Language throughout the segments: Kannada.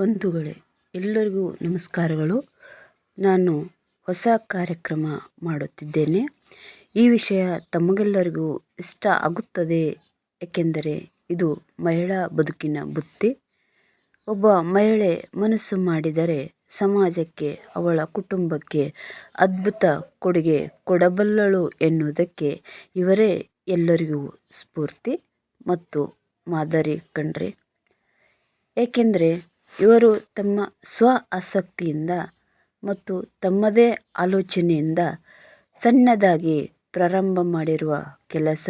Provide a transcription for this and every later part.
ಬಂಧುಗಳೇ, ಎಲ್ಲರಿಗೂ ನಮಸ್ಕಾರಗಳು. ನಾನು ಹೊಸ ಕಾರ್ಯಕ್ರಮ ಮಾಡುತ್ತಿದ್ದೇನೆ. ಈ ವಿಷಯ ತಮಗೆಲ್ಲರಿಗೂ ಇಷ್ಟ ಆಗುತ್ತದೆ, ಏಕೆಂದರೆ ಇದು ಮಹಿಳಾ ಬದುಕಿನ ಬುತ್ತಿ. ಒಬ್ಬ ಮಹಿಳೆ ಮನಸ್ಸು ಮಾಡಿದರೆ ಸಮಾಜಕ್ಕೆ, ಅವಳ ಕುಟುಂಬಕ್ಕೆ ಅದ್ಭುತ ಕೊಡುಗೆ ಕೊಡಬಲ್ಲಳು ಎನ್ನುವುದಕ್ಕೆ ಇವರೇ ಎಲ್ಲರಿಗೂ ಸ್ಫೂರ್ತಿ ಮತ್ತು ಮಾದರಿ ಕಣ್ರಿ. ಏಕೆಂದರೆ ಇವರು ತಮ್ಮ ಸ್ವ ಆಸಕ್ತಿಯಿಂದ ಮತ್ತು ತಮ್ಮದೇ ಆಲೋಚನೆಯಿಂದ ಸಣ್ಣದಾಗಿ ಪ್ರಾರಂಭ ಮಾಡಿರುವ ಕೆಲಸ.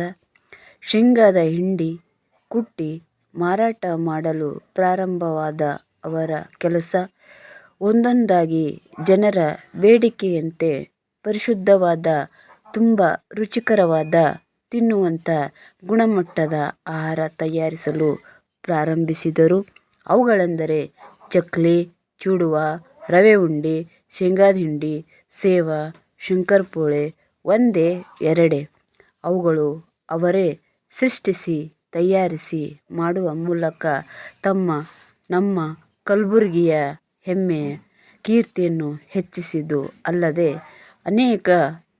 ಶೇಂಗಾದ ಹಿಂಡಿ ಕುಟ್ಟಿ ಮಾರಾಟ ಮಾಡಲು ಪ್ರಾರಂಭವಾದ ಅವರ ಕೆಲಸ. ಒಂದೊಂದಾಗಿ ಜನರ ಬೇಡಿಕೆಯಂತೆ ಪರಿಶುದ್ಧವಾದ, ತುಂಬ ರುಚಿಕರವಾದ ತಿನ್ನುವಂಥ ಗುಣಮಟ್ಟದ ಆಹಾರ ತಯಾರಿಸಲು ಪ್ರಾರಂಭಿಸಿದರು. ಅವುಗಳೆಂದರೆ ಚಕ್ಲಿ, ಚೂಡುವ, ರವೆ ಉಂಡೆ ಶೇಂಗಾದ ಹಿಂಡಿ ಸೇವ, ಶಂಕರಪೋಳೆ, ಒಂದೇ, ಎರಡೇ. ಅವುಗಳು ಅವರೇ ಸೃಷ್ಟಿಸಿ, ತಯಾರಿಸಿ ಮಾಡುವ ಮೂಲಕ ತಮ್ಮ, ನಮ್ಮ ಕಲಬುರಗಿಯ ಹೆಮ್ಮೆ, ಕೀರ್ತಿಯನ್ನು ಹೆಚ್ಚಿಸಿದ್ದು ಅಲ್ಲದೆ ಅನೇಕ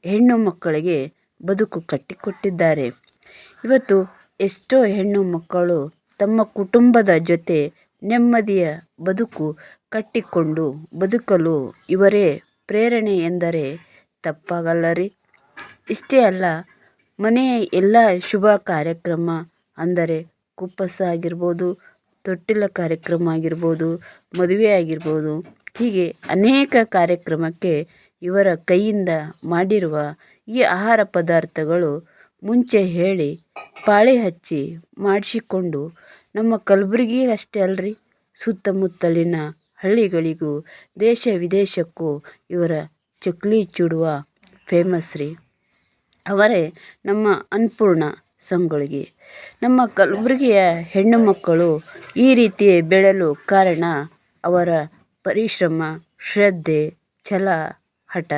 ಹೆಣ್ಣು ಮಕ್ಕಳಿಗೆ ಬದುಕು ಕಟ್ಟಿಕೊಟ್ಟಿದ್ದಾರೆ. ಇವತ್ತು ಎಷ್ಟೋ ಹೆಣ್ಣು ಮಕ್ಕಳು ತಮ್ಮ ಕುಟುಂಬದ ಜೊತೆ ನೆಮ್ಮದಿಯ ಬದುಕು ಕಟ್ಟಿಕೊಂಡು ಬದುಕಲು ಇವರೇ ಪ್ರೇರಣೆ ಎಂದರೆ ತಪ್ಪಾಗಲ್ಲರಿ. ಇಷ್ಟೇ ಅಲ್ಲ, ಮನೆಯ ಎಲ್ಲ ಶುಭ ಕಾರ್ಯಕ್ರಮ ಅಂದರೆ ಕುಪ್ಪಸ ಆಗಿರ್ಬೋದು, ತೊಟ್ಟಿಲ ಕಾರ್ಯಕ್ರಮ ಆಗಿರ್ಬೋದು, ಮದುವೆ ಆಗಿರ್ಬೋದು, ಹೀಗೆ ಅನೇಕ ಕಾರ್ಯಕ್ರಮಕ್ಕೆ ಇವರ ಕೈಯಿಂದ ಮಾಡಿರುವ ಈ ಆಹಾರ ಪದಾರ್ಥಗಳು ಮುಂಚೆ ಹೇಳಿ ಪಾಳಿ ಹಚ್ಚಿ ಮಾಡಿಸಿಕೊಂಡು ನಮ್ಮ ಕಲಬುರ್ಗಿ ಅಷ್ಟೇ ಅಲ್ರಿ. ಸುತ್ತಮುತ್ತಲಿನ ಹಳ್ಳಿಗಳಿಗೂ, ದೇಶ ವಿದೇಶಕ್ಕೂ ಇವರ ಚಕ್ಲಿ ಚೂಡುವ ಫೇಮಸ್ ರೀ. ಅವರೇ ನಮ್ಮ ಅನ್ನಪೂರ್ಣ ಸಂಗೊಳಗಿ. ನಮ್ಮ ಕಲಬುರ್ಗಿಯ ಹೆಣ್ಣು ಮಕ್ಕಳು ಈ ರೀತಿ ಬೆಳೆಯಲು ಕಾರಣ ಅವರ ಪರಿಶ್ರಮ, ಶ್ರದ್ಧೆ, ಛಲ, ಹಠ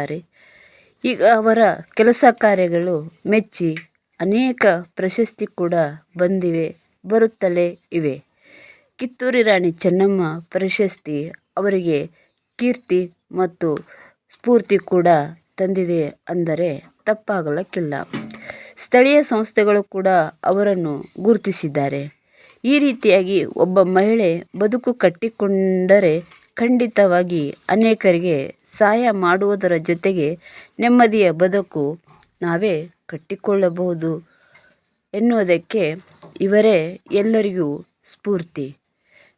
ಈಗ ಅವರ ಕೆಲಸ ಕಾರ್ಯಗಳು ಮೆಚ್ಚಿ ಅನೇಕ ಪ್ರಶಸ್ತಿ ಕೂಡ ಬಂದಿವೆ. ಬರುತ್ತಲೇ ಇವೆ. ಕಿತ್ತೂರಿ ರಾಣಿ ಚೆನ್ನಮ್ಮ ಪ್ರಶಸ್ತಿ ಅವರಿಗೆ ಕೀರ್ತಿ ಮತ್ತು ಸ್ಫೂರ್ತಿ ಕೂಡ ತಂದಿದೆ ಅಂದರೆ ತಪ್ಪಾಗಲಕ್ಕಿಲ್ಲ. ಸ್ಥಳೀಯ ಸಂಸ್ಥೆಗಳು ಕೂಡ ಅವರನ್ನು ಗುರುತಿಸಿದ್ದಾರೆ. ಈ ರೀತಿಯಾಗಿ ಒಬ್ಬ ಮಹಿಳೆ ಬದುಕು ಕಟ್ಟಿಕೊಂಡರೆ ಖಂಡಿತವಾಗಿ ಅನೇಕರಿಗೆ ಸಹಾಯ ಮಾಡುವುದರ ಜೊತೆಗೆ ನೆಮ್ಮದಿಯ ಬದುಕು ನಾವೇ ಕಟ್ಟಿಕೊಳ್ಳಬಹುದು. ಎನ್ನುವುದಕ್ಕೆ ಇವರೇ ಎಲ್ಲರಿಗೂ ಸ್ಫೂರ್ತಿ.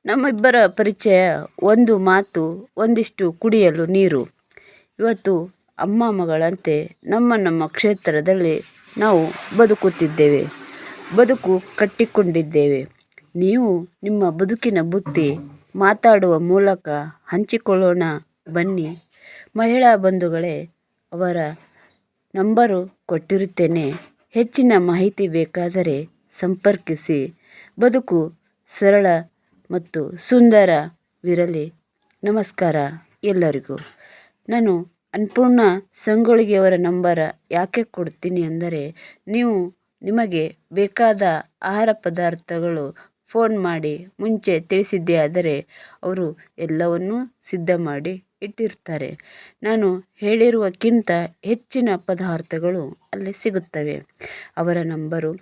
ನಮ್ಮಿಬ್ಬರ ಪರಿಚಯ ಒಂದು ಮಾತು, ಒಂದಿಷ್ಟು ಕುಡಿಯಲು ನೀರು. ಇವತ್ತು ಅಮ್ಮ ಮಗಳಂತೆ ನಮ್ಮ ನಮ್ಮ ಕ್ಷೇತ್ರದಲ್ಲಿ ನಾವು ಬದುಕುತ್ತಿದ್ದೇವೆ. ಬದುಕು ಕಟ್ಟಿಕೊಂಡಿದ್ದೇವೆ. ನೀವು ನಿಮ್ಮ ಬದುಕಿನ ಬುತ್ತಿ ಮಾತಾಡುವ ಮೂಲಕ ಹಂಚಿಕೊಳ್ಳೋಣ ಬನ್ನಿ. ಮಹಿಳಾ ಬಂಧುಗಳೇ, ಅವರ ನಂಬರು ಕೊಟ್ಟಿರುತ್ತೇನೆ. ಹೆಚ್ಚಿನ ಮಾಹಿತಿ ಬೇಕಾದರೆ ಸಂಪರ್ಕಿಸಿ. ಬದುಕು ಸರಳ ಮತ್ತು ಸುಂದರವಿರಲಿ. ನಮಸ್ಕಾರ ಎಲ್ಲರಿಗೂ. ನಾನು ಅನ್ನಪೂರ್ಣ ಸಂಗೊಳ್ಳಿಯವರ ನಂಬರ ಯಾಕೆ ಕೊಡ್ತೀನಿ ಅಂದರೆ, ನೀವು ನಿಮಗೆ ಬೇಕಾದ ಆಹಾರ ಪದಾರ್ಥಗಳು ಫೋನ್ ಮಾಡಿ ಮುಂಚೆ ತಿಳಿಸಿದ್ದೇ ಆದರೆ, ಅವರು ಎಲ್ಲವನ್ನೂ ಸಿದ್ಧ ಮಾಡಿ ಇಟ್ಟಿರ್ತಾರೆ. ನಾನು ಹೇಳಿರುವಕ್ಕಿಂತ ಹೆಚ್ಚಿನ ಪದಾರ್ಥಗಳು ಅಲ್ಲಿ ಸಿಗುತ್ತವೆ. ಅವರ number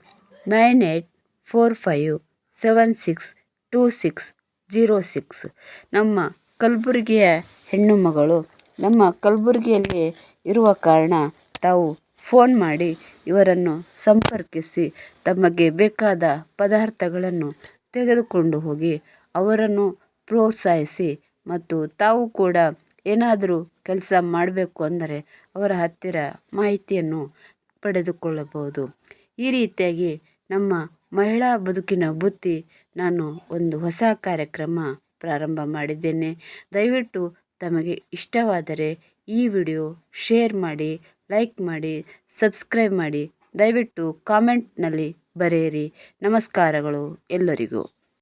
nine eight four five seven six two six zero six. ನಮ್ಮ ಕಲಬುರಗಿಯ ಹೆಣ್ಣು ಮಗಳು, ನಮ್ಮ ಕಲಬುರಗಿಯಲ್ಲಿ ಇರುವ ಕಾರಣ ತಾವು ಫೋನ್ ಮಾಡಿ ಇವರನ್ನು ಸಂಪರ್ಕಿಸಿ ತಮಗೆ ಬೇಕಾದ ಪದಾರ್ಥಗಳನ್ನು ತೆಗೆದುಕೊಂಡು ಹೋಗಿ ಅವರನ್ನು ಪ್ರೋತ್ಸಾಹಿಸಿ ಮತ್ತು ತಾವು ಕೂಡ ಏನಾದರೂ ಕೆಲಸ ಮಾಡಬೇಕು ಅಂದರೆ ಅವರ ಹತ್ತಿರ ಮಾಹಿತಿಯನ್ನು ಪಡೆದುಕೊಳ್ಳಬಹುದು. ಈ ರೀತಿಯಾಗಿ ನಮ್ಮ ಮಹಿಳಾ ಬದುಕಿನ ಬುತ್ತಿ ನಾನು ಒಂದು ಹೊಸ ಕಾರ್ಯಕ್ರಮ ಪ್ರಾರಂಭ ಮಾಡಿದ್ದೇನೆ. ದಯವಿಟ್ಟು ತಮಗೆ ಇಷ್ಟವಾದರೆ ಈ ವಿಡಿಯೋ ಶೇರ್ ಮಾಡಿ, ಲೈಕ್ ಮಾಡಿ, ಸಬ್ಸ್ಕ್ರೈಬ್ ಮಾಡಿ. ದಯವಿಟ್ಟು ಕಾಮೆಂಟ್ನಲ್ಲಿ ಬರೆಯಿರಿ. ನಮಸ್ಕಾರಗಳು ಎಲ್ಲರಿಗೂ.